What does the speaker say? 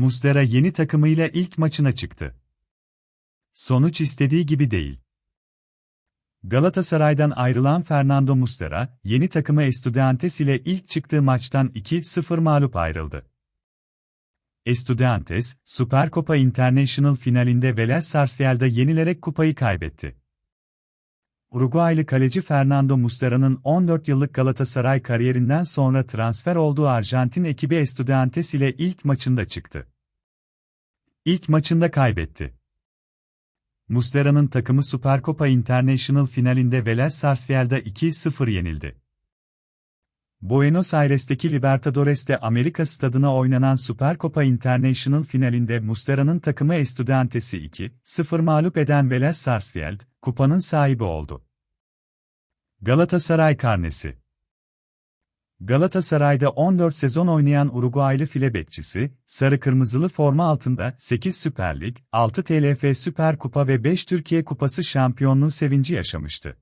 Muslera yeni takımıyla ilk maçına çıktı. Sonuç istediği gibi değil. Galatasaray'dan ayrılan Fernando Muslera, yeni takımı Estudiantes ile ilk çıktığı maçtan 2-0 mağlup ayrıldı. Estudiantes, Supercopa International finalinde Vélez Sarsfield'e yenilerek kupayı kaybetti. Uruguaylı kaleci Fernando Muslera'nın 14 yıllık Galatasaray kariyerinden sonra transfer olduğu Arjantin ekibi Estudiantes ile ilk maçında çıktı. İlk maçında kaybetti. Muslera'nın takımı Supercopa International finalinde Vélez Sarsfield'e 2-0 yenildi. Buenos Aires'teki Libertadores'te Amerika stadına oynanan Supercopa International finalinde Muslera'nın takımı Estudiantes'i 2-0 mağlup eden Vélez Sarsfield, kupanın sahibi oldu. Galatasaray karnesi Galatasaray'da 14 sezon oynayan Uruguaylı file bekçisi, sarı-kırmızılı forma altında 8 Süper Lig, 6 TLF Süper Kupa ve 5 Türkiye Kupası şampiyonluğu sevinci yaşamıştı.